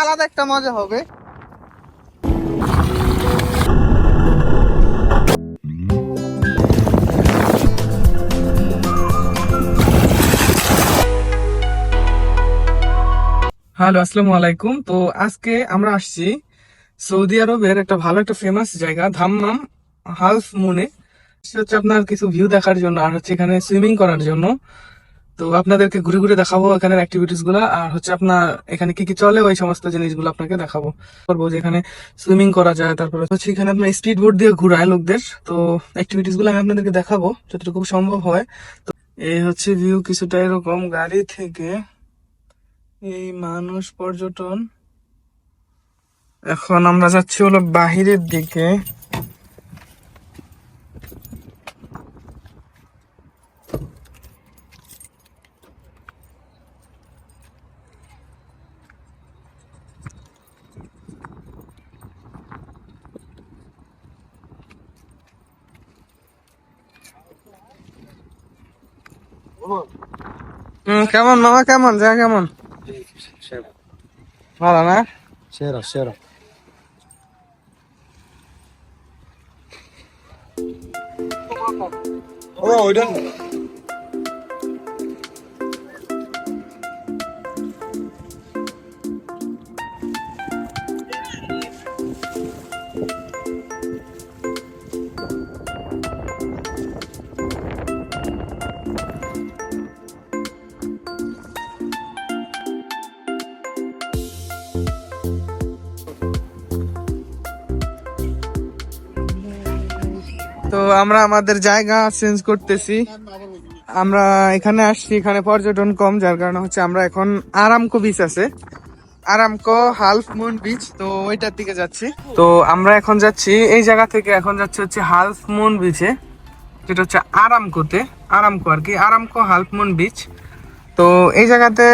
আলাদা একটা মজা হবে। হ্যালো আসসালামু আলাইকুম। তো আজকে আমরা আসছি সৌদি আরবের একটা ভালো একটা ফেমাস জায়গা, ধাম্মাম হালফ মুনে। হচ্ছে আপনার কিছু ভিউ দেখার জন্য আর হচ্ছে এখানে সুইমিং করার জন্য। তো আপনাদেরকে ঘুরে ঘুরে দেখাবো এখানের অ্যাক্টিভিটিসগুলা, আর হচ্ছে আপনার এখানে কি কি চলে, ওই সমস্ত জিনিসগুলো আপনাকে দেখাবো। করব যে এখানে সুইমিং করা যায়, তারপরে হচ্ছে এখানে আপনার স্পিড বোট দিয়ে ঘুরায় লোকদের। তো অ্যাক্টিভিটিসগুলো আমি আপনাদেরকে দেখাবো, যতটুকু সম্ভব হয়। তো এই হচ্ছে ভিউ কিছুটা এরকম গাড়ি থেকে। এই মানুষ পর্যটন। এখন আমরা যাচ্ছি হলো বাহিরের দিকে। হুম, কেমন মামা কেমন? যা কেমন? ভালো না? সেরা সেরা। ও ওইটা আমরা আমাদের জায়গা চেঞ্জ করতেছি। আমরা এখানে আসছি, এখানে পর্যটন কম, যার কারণে হচ্ছে আমরা এখন আরামকো বিচ আছে। আরামকো হালফ মুন বিচ তো ওইটার দিকে যাচ্ছি। তো আমরা এখন যাচ্ছি, এই জায়গা থেকে এখন যাচ্ছি হচ্ছে হালফ মুন বিচে যেটা হচ্ছে আরামকোতে আরামকো আর কি আরামকো হালফ মুন বিচ তো এই জায়গাতে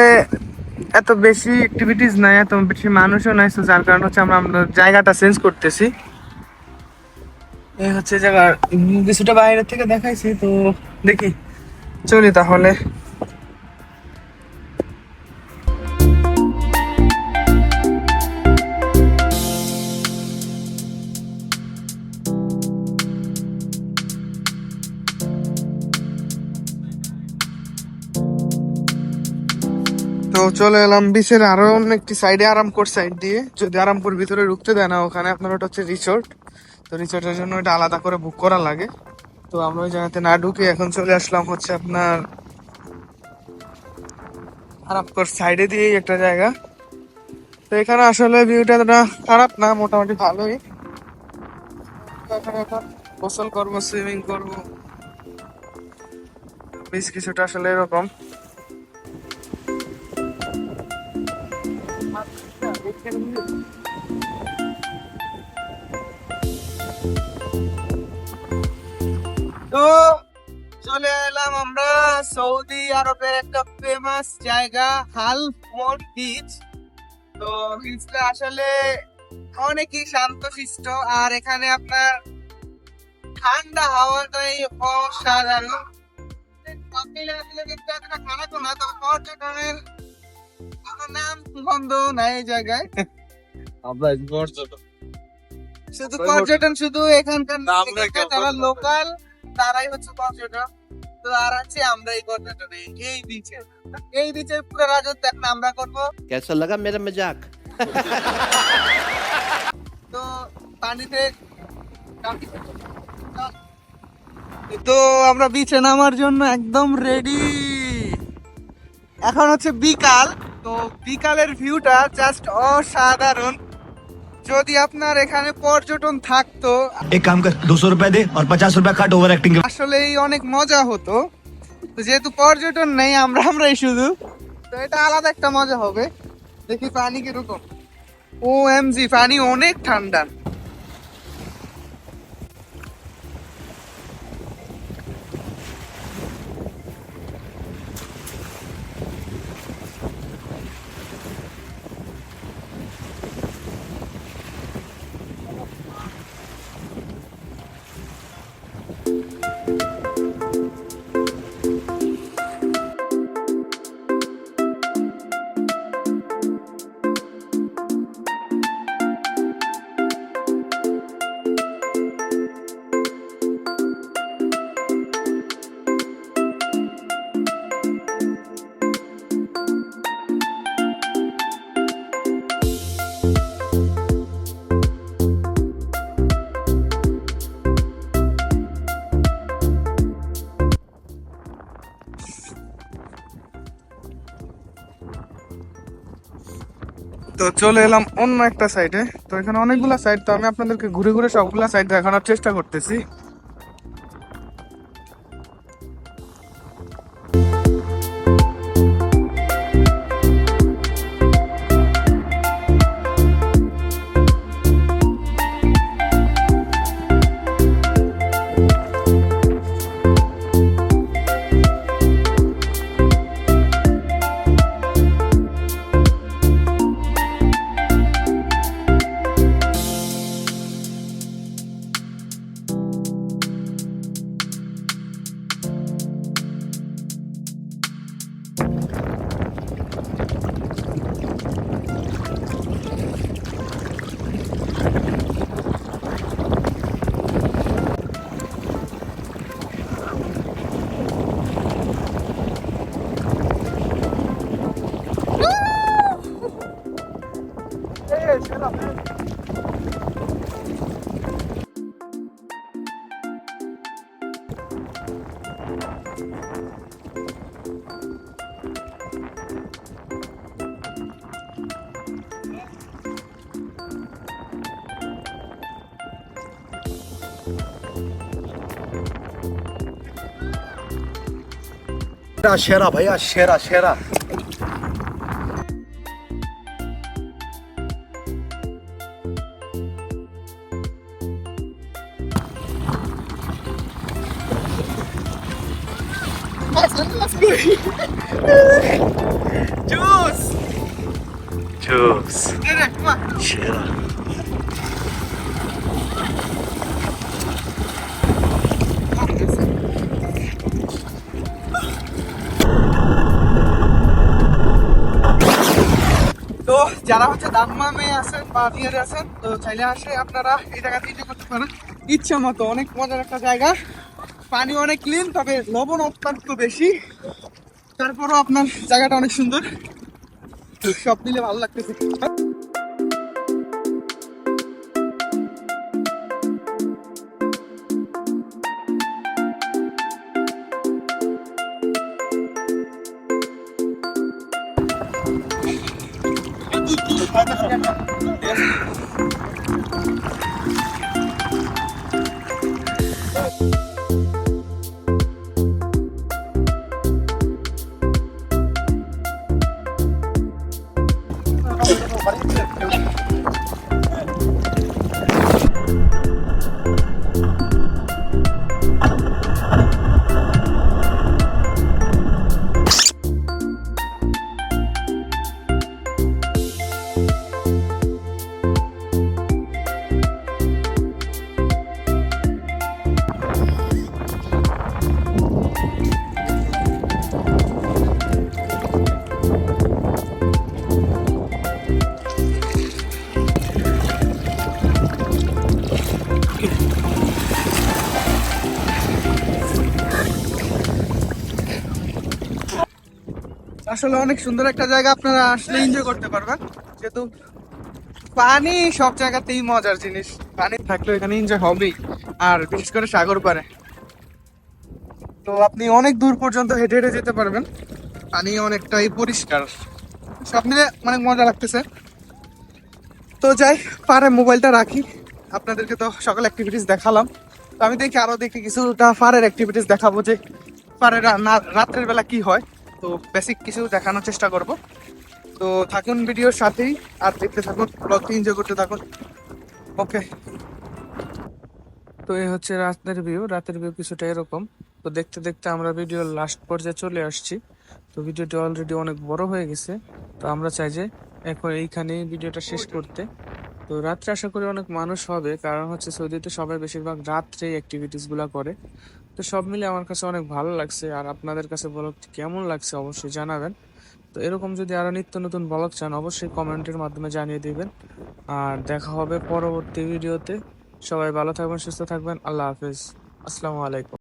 এত বেশি অ্যাক্টিভিটিস নাই, এত বেশি মানুষও নাই, তো যার কারণে হচ্ছে আমরা আমরা জায়গাটা চেঞ্জ করতেছি। এই হচ্ছে জায়গার কিছুটা বাইরে থেকে দেখাইছি, তো দেখি। চলি তাহলে। তো চলে এলাম বিচের আরও একটি সাইডে আরামপুর সাইড দিয়ে। যদি আরামপুর ভিতরে ঢুকতে দেয় না, ওখানে আপনার ওটা হচ্ছে রিসোর্ট তো রিসোর্টের জন্য এটা আলাদা করে বুক করা লাগে। তো আমরা ওই জায়গাতে না ঢুকে এখন চলে আসলাম হচ্ছে আপনার আরামপুর সাইডে দিয়েই একটা জায়গা। তো এখানে আসলে ভিউটা খারাপ না, মোটামুটি ভালোই। এখন গোসল করব সুইমিং করব। বেশ কিছুটা আসলে এরকম। আরবের একটা ফেমাস জায়গা হালফমোর বিচ তো বিচটা আসলে অনেকই শান্তশিষ্ট। আর এখানে আপনার ঠান্ডা হাওয়াটাই অসাধারণ। কাপিলে আসলে কিন্তু এতটা খারাপ না তবে পর্যটনের নাম বন্ধ নাই এই জায়গায়। আমরা পর্যটন শুধু পর্যটন শুধু এখানকার যারা লোকাল তারাই হচ্ছে পর্যটন তো আর আছে আমরা এই কথাটা নেই এই এই পুরো রাজত্ব এখন আমরা লাগা মজাক? তো পানিতে তো আমরা বিচে নামার জন্য একদম রেডি এখন হচ্ছে বিকাল তো বিকালের ভিউটা জাস্ট অসাধারণ। যদি আপনার এখানে পর্যটন থাকতো এক কাম কর দুশো রুপিয়া দে আর পঞ্চাশ রুপিয়া কাট ওভার অ্যাক্টিং আসলেই অনেক মজা হতো। যেহেতু পর্যটন নেই আমরা আমরাই শুধু। তো এটা আলাদা একটা মজা হবে। দেখি পানি কীরকম। ও এম জি পানি অনেক ঠান্ডা। তো চলে এলাম অন্য একটা সাইডে তো এখানে অনেকগুলা সাইড তো আমি আপনাদেরকে ঘুরে ঘুরে সবগুলা সাইড দেখানোর চেষ্টা করতেছি। शेरा সেরা ভাইয়া शेरा সেরা Juice! Juice! Seira! যারা হচ্ছে দাম্মামে আছেন বা বিহারে আছেন, তো চাইলে আসে, আপনারা এই জায়গাতে এনজয় করতে পারেন। ইচ্ছা মতো, অনেক মজার একটা জায়গা। পানি অনেক ক্লিন তবে লবণ অত্যন্ত বেশি। তারপরও আপনার জায়গাটা অনেক সুন্দর। সব মিলে ভালো লাগতেছে। Pode deixar. Parece আসলে অনেক সুন্দর একটা জায়গা, আপনারা আসলে এনজয় করতে পারবেন। যেহেতু পানি সব জায়গাতেই মজার জিনিস। পানি থাকলে এখানে এনজয় হবেই, আর বিশেষ করে সাগর পারে তো আপনি অনেক দূর পর্যন্ত হেঁটে হেঁটে যেতে পারবেন। পানি অনেকটাই পরিষ্কার। সব মিলে অনেক মজা লাগতেছে। তো যাই পারে মোবাইলটা রাখি। আপনাদেরকে তো সকল অ্যাক্টিভিটিস দেখালাম। তো আমি দেখি আরও দেখি কিছুটা ফারের অ্যাক্টিভিটিস দেখাবো যে পারে রাত্রের বেলা কি হয়। তো বেসিক কিছু দেখানোর চেষ্টা করব। তো থাকুন ভিডিওর সাথেই আর দেখতে থাকুন ব্লগটি এনজয় করতে থাকুন। ওকে তো এই হচ্ছে রাতের ভিউ রাতের ভিউ কিছুটা এরকম। তো দেখতে দেখতে আমরা ভিডিওর লাস্ট পর্যায়ে চলে আসছি। তো ভিডিওটি অলরেডি অনেক বড় হয়ে গেছে। তো আমরা চাই যে এখন এইখানে ভিডিওটা শেষ করতে। তো রাত্রে আশা করি অনেক মানুষ হবে, কারণ হচ্ছে সৌদিতে সবাই বেশিরভাগ রাত্রে অ্যাক্টিভিটিসগুলা করে। তো সব মিলে আমার কাছে অনেক ভালো লাগছে, আর আপনাদের কাছে ব্লগ কেমন লাগছে অবশ্যই জানাবেন। তো এরকম যদি আরও নিত্য নতুন ব্লগ চান, অবশ্যই কমেন্টের মাধ্যমে জানিয়ে দিবেন। আর দেখা হবে পরবর্তী ভিডিওতে সবাই ভালো থাকবেন, সুস্থ থাকবেন। আল্লাহ হাফিজ। আসসালামু আলাইকুম।